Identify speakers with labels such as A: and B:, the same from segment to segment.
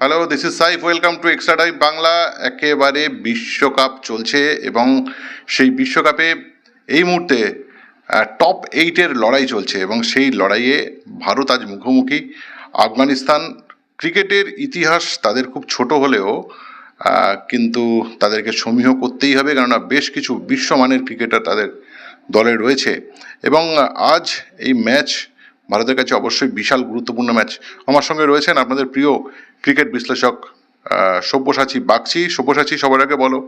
A: Hello this is Saif welcome to extra time Bangla একেবারে বিশ্বকাপ চলছে এবং সেই বিশ্বকাপে এই মুহূর্তে টপ এইটের লড়াই চলছে এবং সেই লড়াইয়ে ভারত আজ মুখোমুখি। আফগানিস্তান ক্রিকেটের ইতিহাস তাদের খুব ছোট হলেও কিন্তু তাদেরকে সমীহ করতেই হবে কেননা বেশ কিছু বিশ্বমানের ক্রিকেটার তাদের দলে রয়েছে। এবং আজ এই ম্যাচ ভারতের কাছে অবশ্যই বিশাল গুরুত্বপূর্ণ ম্যাচ। আমার সঙ্গে রয়েছেন আপনাদের প্রিয় ক্রিকেট বিশ্লেষক সব্যসাচী বাগচি। সব্যসাচী, সবার আগে বলো,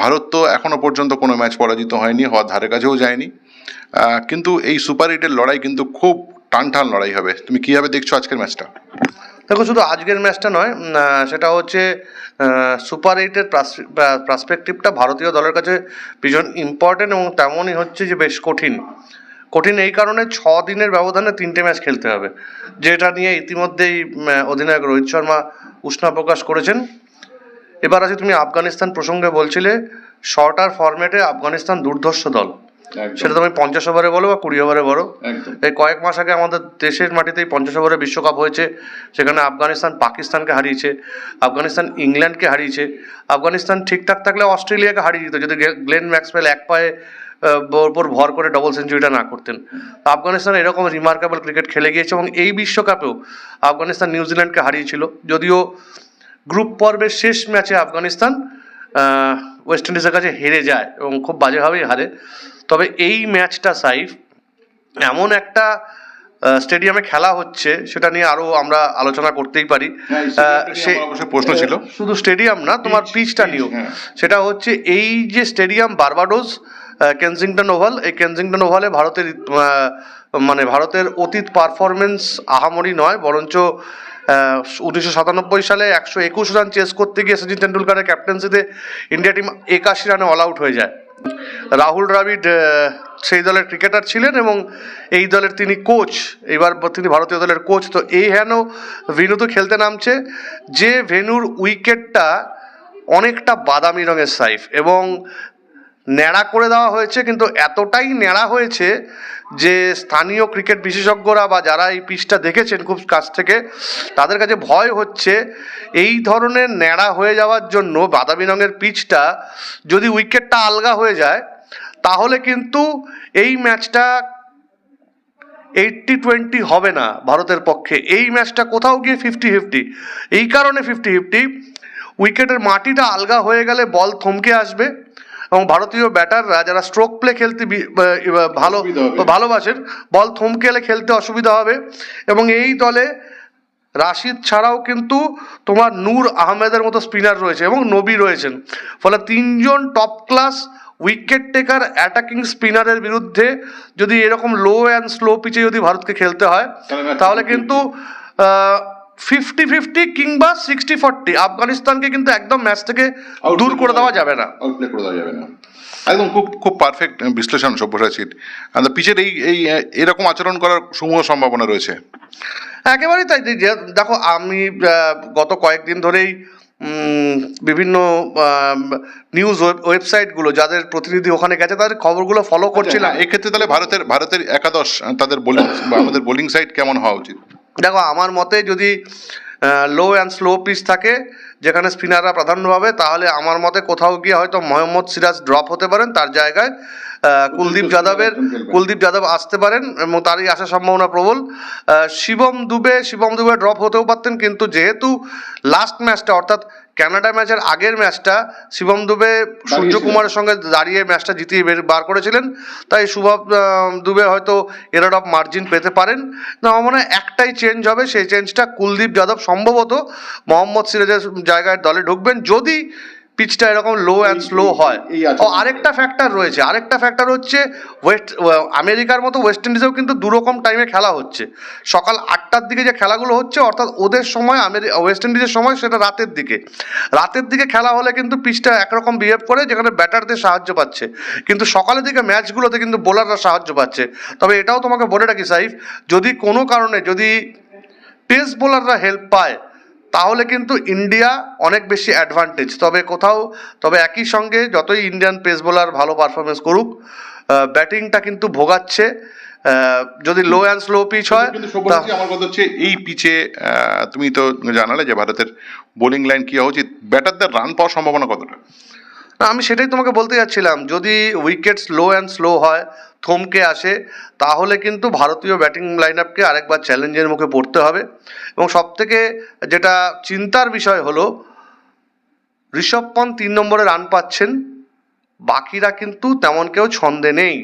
A: ভারত তো এখনও পর্যন্ত কোনো ম্যাচ পরাজিত হয়নি, হওয়ার ধারে কাছেও যায়নি। কিন্তু এই সুপার এইটের লড়াই কিন্তু খুব টান টান লড়াই হবে। তুমি কীভাবে দেখছ আজকের ম্যাচটা?
B: দেখো, শুধু আজকের ম্যাচটা নয় সেটা হচ্ছে সুপার এইটের পার্সপেক্টিভটা ভারতীয় দলের কাছে ভীষণ ইম্পর্টেন্ট এবং তেমনই হচ্ছে যে বেশ কঠিন। কঠিন এই কারণে ছ দিনের ব্যবধানে তিনটে ম্যাচ খেলতে হবে। যেটা নিয়ে ইতিমধ্যেই অধিনায়ক রোহিত শর্মা উষ্ণা প্রকাশ করেছেন। এবার আছে তুমি আফগানিস্তান প্রসঙ্গে বলছিলে শর্টার ফরম্যাটে আফগানিস্তান দুর্ধর্ষ দল। সেটা তুমি পঞ্চাশ ওভারে বলো বা কুড়ি ওভারে বলো। এই কয়েক মাস আগে আমাদের দেশের মাটিতেই পঞ্চাশ ওভারে বিশ্বকাপ হয়েছে সেখানে আফগানিস্তান পাকিস্তানকে হারিয়েছে আফগানিস্তান ইংল্যান্ডকে হারিয়েছে। আফগানিস্তান ঠিকঠাক থাকলে অস্ট্রেলিয়াকে হারিয়ে দিত। যদি গ্লেন ম্যাক্সওয়েল এক পায়ে ওপর ভর করে ডবল সেঞ্চুরিটা না করতেন। তো আফগানিস্তান এরকম রিমার্কেবল ক্রিকেট খেলে গিয়েছে এবং এই বিশ্বকাপেও আফগানিস্তান নিউজিল্যান্ডকে হারিয়েছিল। যদিও গ্রুপ পর্বের শেষ ম্যাচে আফগানিস্তান ওয়েস্ট ইন্ডিজের কাছে হেরে যায় এবং খুব বাজেভাবেই হারে। তবে এই ম্যাচটা সাইফ এমন একটা স্টেডিয়ামে খেলা হচ্ছে সেটা নিয়ে আরও আমরা আলোচনা করতেই পারি।
A: হ্যাঁ,
B: সে
A: প্রশ্ন ছিল।
B: শুধু স্টেডিয়াম না তোমার পিচটা নিয়েও।
A: হ্যাঁ।
B: সেটা হচ্ছে এই যে স্টেডিয়াম বারবাডোস কেনজিংটন ওভাল। এই কেনজিংটন ওভালে ভারতের মানে ভারতের অতীত পারফরমেন্স আহামরি নয়, বরঞ্চ উনিশশো সাতানব্বই সালে একশো একুশ রান চেস করতে গিয়ে সচিন তেন্ডুলকারের ক্যাপ্টেন্সিতে ইন্ডিয়া টিম একাশি রানে অল আউট হয়ে যায়। রাহুল দ্রাবিড সেই দলের ক্রিকেটার ছিলেন এবং এই দলের তিনি কোচ এবার তিনি ভারতীয় দলের কোচ তো এই হেন ভেনুতে খেলতে নামছে, যে ভেনুর উইকেটটা অনেকটা বাদামি রঙের সাইফ এবং ন্যাড়া করে দেওয়া হয়েছে, কিন্তু এতটাই ন্যাড়া হয়েছে যে স্থানীয় ক্রিকেট বিশেষজ্ঞরা বা যারা এই পিচটা দেখেছেন খুব কাছ থেকে, তাদের কাছে ভয় হচ্ছে এই ধরনের ন্যাড়া হয়ে যাওয়ার জন্য বাদামি রঙের পিচটা যদি উইকেটটা আলগা হয়ে যায়, তাহলে কিন্তু এই ম্যাচটা এইটটি টোয়েন্টি হবে না ভারতের পক্ষে। এই ম্যাচটা কোথাও গিয়ে ফিফটি ফিফটি এই কারণে ফিফটি ফিফটি উইকেটের মাটিটা আলগা হয়ে গেলে বল থমকে আসবে। এবং ভারতীয় ব্যাটাররা যারা স্ট্রোক প্লে খেলতে ভালো ভালোবাসেন বল থমকে এলে খেলতে অসুবিধা হবে। এবং এই দলে রাশিদ ছাড়াও কিন্তু তোমার নূর আহমেদের মতো স্পিনার রয়েছে এবং নবী রয়েছেন। ফলে তিনজন top class wicket taker attacking স্পিনারের বিরুদ্ধে যদি এরকম লো অ্যান্ড স্লো পিচে যদি ভারতকে খেলতে হয়
A: তাহলে
B: কিন্তু ফিফটি ফিফটি কিংবা সিক্সটি ফর্টি। আফগানিস্তানকে কিন্তু একদম ম্যাচ থেকে দূর করে দেওয়া যাবে না।
A: আউটপ্লে করে দেওয়া যাবে না। একদম খুব খুব পারফেক্ট বিশ্লেষণ সব্যসাচীর পিচের এই এই এরকম আচরণ করার সমূহ সম্ভাবনা রয়েছে।
B: একেবারেই তাই। দেখো আমি গত কয়েকদিন ধরেই বিভিন্ন নিউজ ওয়েবসাইটগুলো যাদের প্রতিনিধি ওখানে গেছে তাদের খবরগুলো ফলো করছিলাম।
A: আচ্ছা, এক্ষেত্রে তাহলে ভারতের ভারতের একাদশ তাদের বোলিং আমাদের বোলিং সাইড কেমন হওয়া উচিত?
B: দেখো, আমার মতে যদি লো অ্যান্ড স্লো পিচ থাকে, যেখানে স্পিনাররা প্রাধান্য পাবে, তাহলে আমার মতে কোথাও গিয়ে হয়তো মোহাম্মদ সিরাজ ড্রপ হতে পারেন, তার জায়গায় কুলদীপ যাদবের, কুলদীপ যাদব আসতে পারেন, এবং তারই আসার সম্ভাবনা প্রবল। শিবম দুবে শিবম দুবে ড্রপ হতেও পারতেন, কিন্তু যেহেতু লাস্ট ম্যাচটা অর্থাৎ কানাডা ম্যাচের আগের ম্যাচটা শিবম দুবে সূর্য কুমারের সঙ্গে দাঁড়িয়ে ম্যাচটা জিতিয়ে বের বার করেছিলেন। তাই শুভম দুবে হয়তো এরার অফ মার্জিন পেতে পারেন। না আমার মনে হয় একটাই চেঞ্জ হবে সেই চেঞ্জটা কুলদীপ যাদব সম্ভবত মোহাম্মদ সিরাজের জায়গায় দলে ঢুকবেন। যদি পিচটা এরকম লো অ্যান্ড স্লো হয়। ও আরেকটা ফ্যাক্টর রয়েছে আরেকটা ফ্যাক্টর হচ্ছে ওয়েস্ট আমেরিকার মতো ওয়েস্ট ইন্ডিজেও কিন্তু দুরকম টাইমে খেলা হচ্ছে। সকাল আটটার দিকে যে খেলাগুলো হচ্ছে অর্থাৎ ওদের সময় আমেরি ওয়েস্ট ইন্ডিজের সময় সেটা রাতের দিকে। রাতের দিকে খেলা হলে কিন্তু পিচটা একরকম বিহেভ করে যেখানে ব্যাটারদের সাহায্য পাচ্ছে। কিন্তু সকালের দিকে ম্যাচগুলোতে কিন্তু বোলাররা সাহায্য পাচ্ছে। তবে এটাও তোমাকে বলে রাখি সাইফ যদি কোনো কারণে যদি পেস বোলাররা হেল্প পায় তাহলে কিন্তু ইন্ডিয়া অনেক বেশি অ্যাডভান্টেজ তবে কোথাও তবে একই সঙ্গে যতই ইন্ডিয়ান পেস বোলার ভালো পারফরমেন্স করুক ব্যাটিংটা কিন্তু ভোগাচ্ছে। যদি লো অ্যান্ড স্লো পিচ হয়
A: আমার কথা হচ্ছে এই পিচে তুমি তো জানালে যে ভারতের বোলিং লাইন কি হওয়া উচিত। ব্যাটারদের রান পাওয়ার সম্ভাবনা কতটা?
B: না, আমি সেটাই তোমাকে বলতে যাচ্ছিলাম। যদি উইকেট স্লো অ্যান্ড স্লো হয় থমকে আসে, তাহলে কিন্তু ভারতীয় ব্যাটিং লাইন আপকে আরেকবার চ্যালেঞ্জের মুখে পড়তে হবে। এবং সবথেকে যেটা চিন্তার বিষয় হলো, ঋষভ পন্থ তিন নম্বরে রান পাচ্ছেন, বাকিরা কিন্তু তেমন কেউ ছন্দে নেই।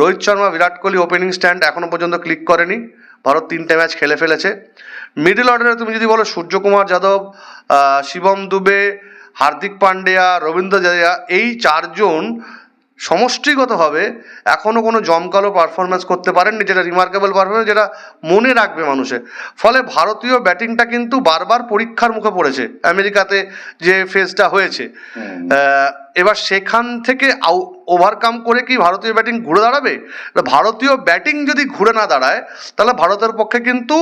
B: রোহিত শর্মা, বিরাট কোহলি ওপেনিং স্ট্যান্ড এখনও পর্যন্ত ক্লিক করেনি। ভারত তিনটে ম্যাচ খেলে ফেলেছে। মিডল অর্ডারে তুমি যদি বলো, সূর্যকুমার যাদব শিবম দুবে, হার্দিক পান্ডিয়া, রবীন্দ্র জাদেজা, এই চারজন সমষ্টিগতভাবে এখনও কোনো জমকালো পারফরমেন্স করতে পারেননি যেটা রিমার্কেবল পারফরমেন্স যেটা মনে রাখবে মানুষে। ফলে ভারতীয় ব্যাটিংটা কিন্তু বারবার পরীক্ষার মুখে পড়েছে আমেরিকাতে যে ফেজটা হয়েছে। এবার সেখান থেকে ওভারকাম করে কি ভারতীয় ব্যাটিং ঘুরে দাঁড়াবে? ভারতীয় ব্যাটিং যদি ঘুরে না দাঁড়ায়, তাহলে ভারতের পক্ষে কিন্তু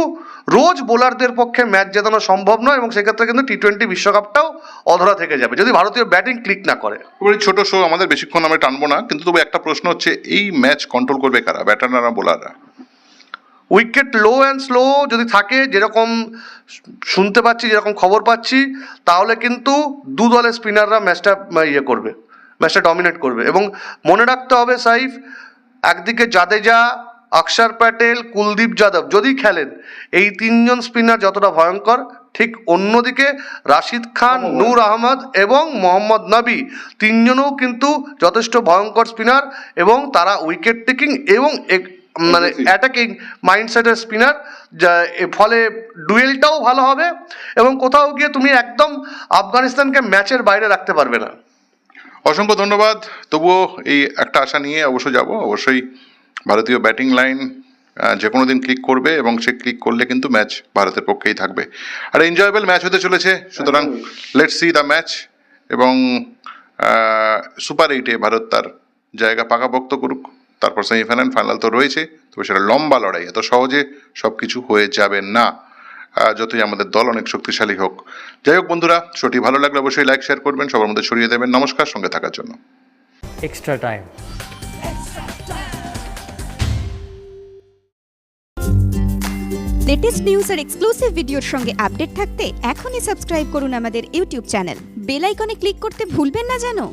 B: রোজ বোলারদের পক্ষে ম্যাচ জেতানো সম্ভব নয় এবং সেক্ষেত্রে কিন্তু টি টোয়েন্টি বিশ্বকাপটাও অধরা থেকে যাবে। যদি ভারতীয় ব্যাটিং ক্লিক না করে।
A: ছোট শো আমাদের বেশিক্ষণ আমরা টানবো না, কিন্তু তবু একটা প্রশ্ন হচ্ছে, এই ম্যাচ কন্ট্রোল করবে কারা? ব্যাটাররা না বোলাররা
B: উইকেট লো অ্যান্ড স্লো যদি থাকে যেরকম শুনতে পাচ্ছি যেরকম খবর পাচ্ছি তাহলে কিন্তু দু দলের স্পিনাররা ম্যাচটা ইয়ে করবে ম্যাচটা ডমিনেট করবে। এবং মনে রাখতে হবে সাইফ একদিকে জাদেজা অক্ষর প্যাটেল কুলদীপ যাদব যদি খেলেন এই তিনজন স্পিনার যতটা ভয়ঙ্কর ঠিক অন্যদিকে রাশিদ খান নূর আহমদ এবং মোহাম্মদ নবী তিনজনও কিন্তু যথেষ্ট ভয়ঙ্কর স্পিনার এবং তারা উইকেট টেকিং এবং মানে অ্যাটাকিং মাইন্ডসেটের স্পিনার যা ফলে ডুয়েলটাও ভালো হবে এবং কোথাও গিয়ে তুমি একদম আফগানিস্তানকে ম্যাচের বাইরে রাখতে পারবে না।
A: অসংখ্য ধন্যবাদ। তবুও এই একটা আশা নিয়ে অবশ্য যাব। অবশ্যই ভারতীয় ব্যাটিং লাইন যে কোনো দিন ক্লিক করবে এবং সে ক্লিক করলে কিন্তু ম্যাচ ভারতের পক্ষেই থাকবে। আর এনজয়েবল ম্যাচ হতে চলেছে। সুতরাং লেটস সি দ্য ম্যাচ এবং সুপার এইটে ভারত তার জায়গা পাকাপোক্ত করুক। তারপর সেমিফাইনাল ফাইনাল তো রয়েছে তবে সেটা লম্বা লড়াই এত সহজে সব কিছু হয়ে যাবে না। যতই আমাদের দল অনেক শক্তিশালী হোক। যাই হোক বন্ধুরা শোটি ভালো লাগলে অবশ্যই লাইক শেয়ার করবেন সবার মধ্যে ছড়িয়ে দেবেন। নমস্কার সঙ্গে থাকার জন্য।
C: Extra time.
D: লেটেস্ট নিউজ আর এক্সক্লুসিভ ভিডিওর সঙ্গে আপডেট থাকতে এখনই সাবস্ক্রাইব করুন আমাদের ইউটিউব চ্যানেল বেল আইকনে ক্লিক করতে ভুলবেন না জানো